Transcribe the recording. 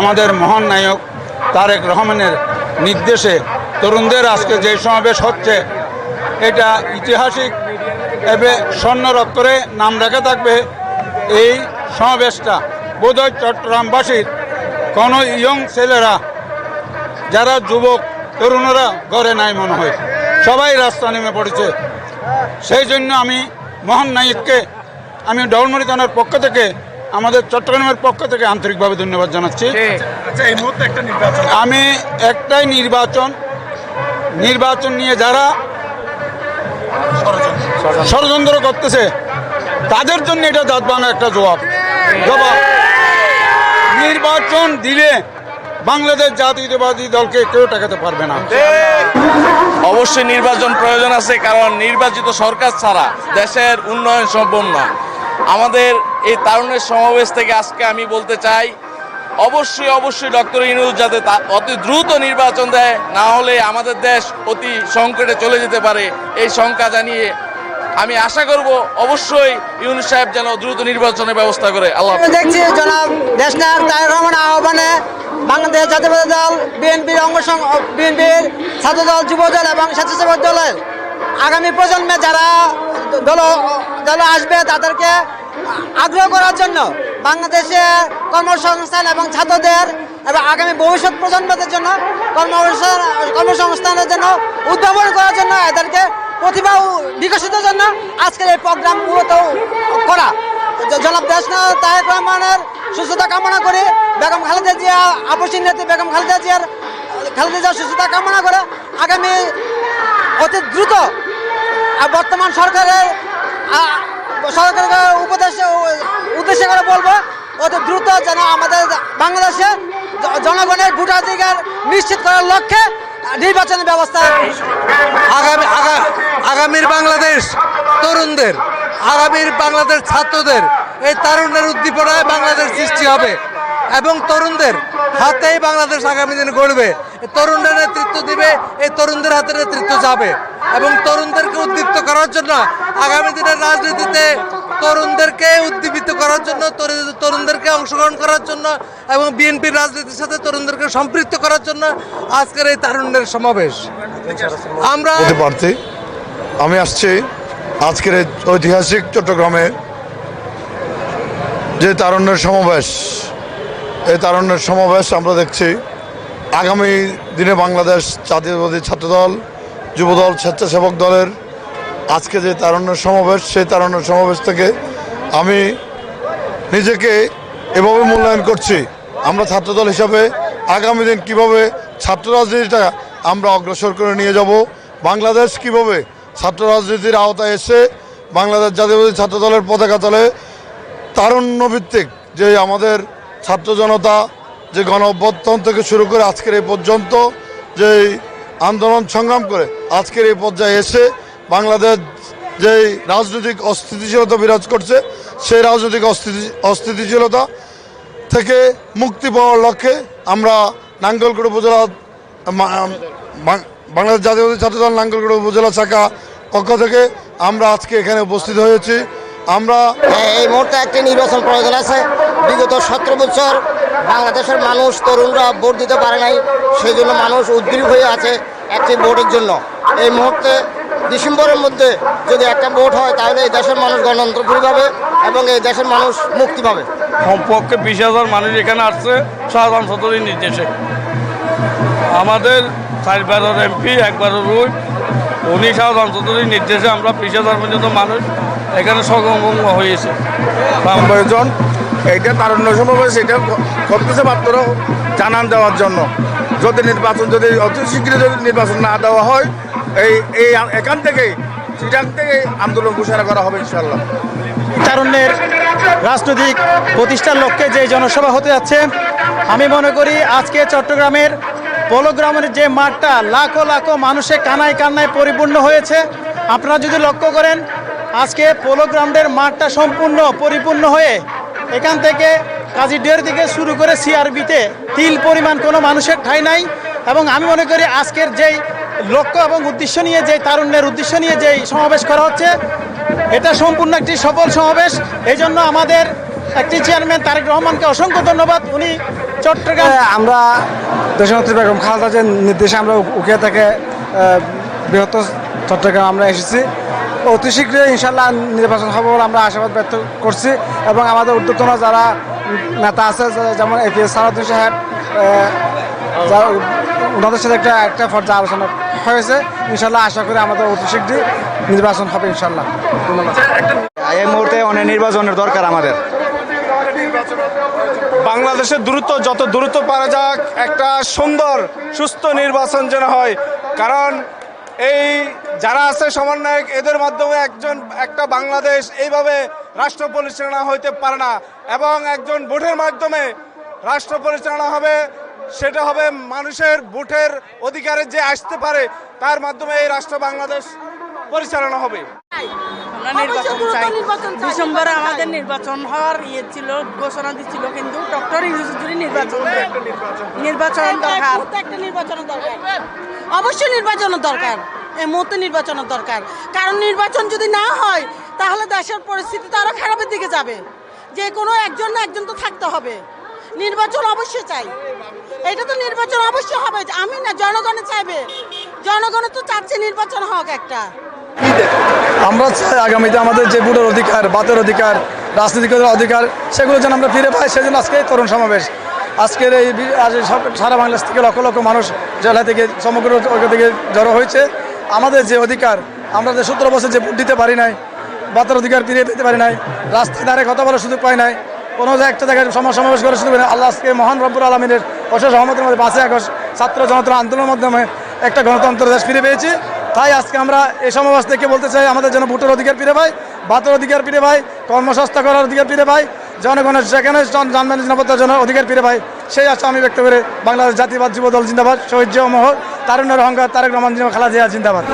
আমাদের মহান নায়ক তারেক রহমানের নির্দেশে তরুণদের আজকে যে সমাবেশ হচ্ছে, এটা ঐতিহাসিক এবে স্বর্ণর অক্ষরে নাম রেখে থাকবে। এই সমাবেশটা বোধহয় চট্টগ্রামবাসীর কোনো ইয়ং ছেলেরা, যারা যুবক, তরুণরা ঘরে নাই মনে হয়। সবাই রাস্তা নেমে পড়েছে। সেই জন্য আমি মহান নায়ককে, আমি ডবলমুড়ি থানার পক্ষ থেকে আমাদের চট্টগ্রামের পক্ষ থেকে আন্তরিকভাবে ধন্যবাদ জানাচ্ছি। আচ্ছা এই মুহূর্তে একটা নির্বাচন। আমি একটাই নির্বাচন নির্বাচন নিয়ে যারা ষড়যন্ত্র করতেছে তাদের জন্য এটা জাত বাংলা একটা জবাব। জবাব। নির্বাচন দিলে বাংলাদেশ জাতীয়তাবাদী দলকে কেউ টাকাতে পারবে না। অবশ্যই নির্বাচন প্রয়োজন আছে কারণ নির্বাচিত সরকার ছাড়া দেশের উন্নয়ন সম্ভব না। আমাদের এই তারুণের সমাবেশ থেকে আজকে আমি বলতে চাই, অবশ্যই অবশ্যই ডক্টর ইনুজ যাতে অতি দ্রুত নির্বাচন দেয়, না হলে আমাদের দেশ অতি সংকটে চলে যেতে পারে, এই শঙ্কা জানিয়ে আমি আশা করব অবশ্যই ইউনুস সাহেব যেন দ্রুত নির্বাচনের ব্যবস্থা করে। আল্লাহ দেখছি জনাব দেশনায়ক রহমান আহ্বানে বাংলাদেশ জাতীয়বাদী দল, বিএনপির অঙ্গ বিএনপির ছাত্র দল, যুব দল এবং স্বেচ্ছাসেবক দলের আগামী প্রজন্মে যারা দল, দলে আসবে তাদেরকে আগ্রহ করার জন্য বাংলাদেশে কর্মসংস্থান এবং ছাত্রদের এবং আগামী ভবিষ্যৎ প্রজন্মদের জন্য কর্মসংস্থান, কর্মসংস্থানের জন্য উদ্ভাবন করার জন্য এদেরকে প্রতিভা বিকশিতের জন্য আজকের এই প্রোগ্রাম মূলত করা। জনাব দেশনা তারেক রহমানের সুস্থতা কামনা করে বেগম খালেদা জিয়া আপসীর নেত্রী বেগম খালেদা জিয়ার খালেদা জিয়ার সুস্থতা কামনা করে আগামী অতি দ্রুত বর্তমান সরকারের আ, উপদেশ উদ্দেশ্য করে বলব অতি দ্রুত যেন আমাদের বাংলাদেশে জনগণের ভোটাধিকার নিশ্চিত করার লক্ষ্যে নির্বাচনের ব্যবস্থা আগামী আগা- আগামীর বাংলাদেশ তরুণদের আগামীর বাংলাদেশ ছাত্রদের এই তারুণের উদ্দীপনায় বাংলাদেশ সৃষ্টি হবে। এবং তরুণদের হাতেই বাংলাদেশ আগামী দিনে গড়বে। তরুণরা নেতৃত্ব দিবে এই তরুণদের হাতে নেতৃত্ব যাবে। এবং তরুণদেরকে উদ্দীপ্ত করার জন্য আগামী দিনের রাজনীতিতে তরুণদেরকে উদ্দীপিত করার জন্য তরুণদেরকে অংশগ্রহণ করার জন্য এবং বিএনপির রাজনীতির সাথে তরুণদেরকে সম্পৃক্ত করার জন্য আজকের এই তারুণ্যের সমাবেশ। আমরা পারছি আমি আসছি আজকের ঐতিহাসিক চট্টগ্রামে যে তারুণ্যের সমাবেশ। এই তারুণ্যের সমাবেশ আমরা দেখছি। আগামী দিনে বাংলাদেশ জাতীয়বাদী ছাত্রদল, যুবদল, স্বেচ্ছাসেবক দলের আজকে যে তারুণ্যের সমাবেশ, সেই তারুণ্যের সমাবেশ থেকে আমি নিজেকে এভাবে মূল্যায়ন করছি। আমরা ছাত্রদল হিসাবে আগামী দিন কীভাবে ছাত্র রাজনীতিটা আমরা অগ্রসর করে নিয়ে যাব, বাংলাদেশ কীভাবে ছাত্র রাজনীতির আওতায় এসে বাংলাদেশ জাতীয়বাদী ছাত্রদলের পতাকা তলে তারুণ্য ভিত্তিক যে আমাদের ছাত্র জনতা যে গণ থেকে শুরু করে আজকের এই পর্যন্ত যে আন্দোলন সংগ্রাম করে আজকের এই পর্যায়ে এসে বাংলাদেশ যে রাজনৈতিক অস্থিতিশীলতা বিরাজ করছে, সেই রাজনৈতিক অস্থিতি, অস্থিতিশীলতা থেকে মুক্তি পাওয়ার লক্ষ্যে আমরা নাঙ্গলকোট উপজেলা বাংলাদেশ জাতীয়বাদী ছাত্রদল নাঙ্গলকোট উপজেলা শাখা পক্ষ থেকে আমরা আজকে এখানে উপস্থিত হয়েছি। আমরা এই মুহূর্তে একটি নির্বাচন প্রয়োজন আছে। বিগত সতেরো বছর বাংলাদেশের মানুষ, তরুণরা ভোট দিতে পারে নাই সেই জন্য মানুষ উদ্গ্রীব হয়ে আছে একটি ভোটের জন্য। এই মুহূর্তে ডিসেম্বরের মধ্যে যদি একটা ভোট হয়, তাহলে এই দেশের মানুষ গণতন্ত্র ফিরে পাবে এবং এই দেশের মানুষ মুক্তি পাবে। কমপক্ষে বিশ হাজার মানুষ এখানে আসছে শাহজাহান সদরের নির্দেশে। আমাদের চারবারের এমপি, একবারের রুই, উনি শাহজাহান সদরের নির্দেশে আমরা বিশ হাজার পর্যন্ত মানুষ এখানে সগম হয়েছে। প্রয়োজন এইটা তারুণ্য সমাবেশ এটা করতেছে মাত্র জানান দেওয়ার জন্য। যদি নির্বাচন যদি অতি শীঘ্র যদি নির্বাচন না দেওয়া হয় এই এই এখান থেকেই চিটাং থেকে আন্দোলন ঘোষণা করা হবে ইনশাল্লাহ তারুণ্যের রাজনৈতিক প্রতিষ্ঠার লক্ষ্যে যে জনসভা হতে যাচ্ছে আমি মনে করি আজকে চট্টগ্রামের পৌলগ্রামের যে মাঠটা লাখো লাখো মানুষে কানায় কান্নায় পরিপূর্ণ হয়েছে। আপনারা যদি লক্ষ্য করেন আজকে পৌলগ্রামের মাঠটা সম্পূর্ণ পরিপূর্ণ হয়ে এখান থেকে কাজীডিয়ার থেকে শুরু করে সিআরবিতে তিল পরিমাণ কোনো মানুষের ঠাঁই নাই এবং আমি মনে করি আজকের যেই লক্ষ্য এবং উদ্দেশ্য নিয়ে যে তারুণ্যের উদ্দেশ্য নিয়ে যেই সমাবেশ করা হচ্ছে, এটা সম্পূর্ণ একটি সফল সমাবেশ। এই জন্য আমাদের একটি চেয়ারম্যান তারেক রহমানকে অসংখ্য ধন্যবাদ। উনি চট্টগ্রাম আমরা দেশনেত্রী বেগম খালেদা যে নির্দেশে আমরা উকিয়া থেকে বৃহত্তর চট্টগ্রাম আমরা এসেছি। অতি শীঘ্রই ইনশাল্লাহ নির্বাচন হবে বলে আমরা আশাবাদ ব্যক্ত করছি এবং আমাদের উদ্যোতন যারা নেতা আছে যেমন এপিএস সারাদুল সাহেব আহ, যা- ওনাদের সাথে একটা একটা পর্যায়ে আলোচনা হয়েছে ইনশাল্লাহ আশা করি আমাদের অতি শীঘ্রই নির্বাচন হবে ইনশাল্লাহ এই মুহূর্তে অনেক নির্বাচনের দরকার আমাদের। বাংলাদেশে দ্রুত যত দ্রুত পারা যাক একটা সুন্দর সুস্থ নির্বাচন যেন হয়। কারণ এই যারা আছে সমন্বয়ক এদের মাধ্যমে একজন একটা বাংলাদেশ এইভাবে রাষ্ট্র পরিচালনা হইতে পারে না। এবং একজন ভোটের মাধ্যমে রাষ্ট্র পরিচালনা হবে সেটা হবে মানুষের ভোটের অধিকারে যে আসতে পারে তার মাধ্যমে এই রাষ্ট্র বাংলাদেশ পরিচালনা হবে। আমরা নির্বাচন চাই। ডিসেম্বরে আমাদের নির্বাচন হওয়ার ইয়ে ছিল ঘোষণা দিচ্ছিল কিন্তু ডক্টর ইউনুসুরি নির্বাচন নির্বাচন। দরকার। একটা নির্বাচনের দরকার। অবশ্যই নির্বাচনের দরকার। এই মুহূর্তে নির্বাচনের দরকার। কারণ নির্বাচন যদি না হয়, তাহলে দেশের পরিস্থিতি তো আরও খারাপের দিকে যাবে। যে কোনো একজন না একজন তো থাকতে হবে। নির্বাচন অবশ্যই চাই। এটা তো নির্বাচন অবশ্যই হবে। আমি না জনগণে চাইবে। জনগণে তো চাচ্ছে নির্বাচন হোক একটা। আমরা চাই আগামীতে আমাদের যে ভোটের অধিকার, বাতের অধিকার, রাজনৈতিক অধিকার, সেগুলো যেন আমরা ফিরে পাই, সেজন্য আজকে তরুণ সমাবেশ। আজকের এই আজ সারা বাংলাদেশ থেকে লক্ষ লক্ষ মানুষ জেলা থেকে সমগ্র থেকে জড়ো হয়েছে। আমাদের যে অধিকার, আমরা যে সতেরো বছর যে ভোট দিতে পারি নাই বাতের অধিকার ফিরিয়ে পেতে পারি নাই রাস্তায় ধারে কথা বলার সুযোগ পাই নাই, কোনো একটা জায়গায় সমাবেশ করার সুযোগ পাই আল্লাহ আজকে মহান রব্বুর আলমিনের অশেষ সহমতের মধ্যে পাঁচই আগস্ট ছাত্র জনতার আন্দোলনের মাধ্যমে একটা গণতন্ত্র দেশ ফিরে পেয়েছি। তাই আজকে আমরা এই সমাবেশ থেকে বলতে চাই, আমাদের যেন ভোটের অধিকার ফিরে পাই বাতের অধিকার ফিরে পাই কর্মসংস্থা করার অধিকার ফিরে পাই জনগণের যেখানে জন- যানবাহন নিরাপত্তার জন্য অধিকার ফিরে পায়, সেই আশা আমি ব্যক্ত করে বাংলাদেশ জাতিবাদ যুব দল জিন্দাবাদ, শহীদ জিয়া মহল, তারুণ্যের অহংকার, তারেক রহমান জিয়া খালা জিয়া জিন্দাবাদ।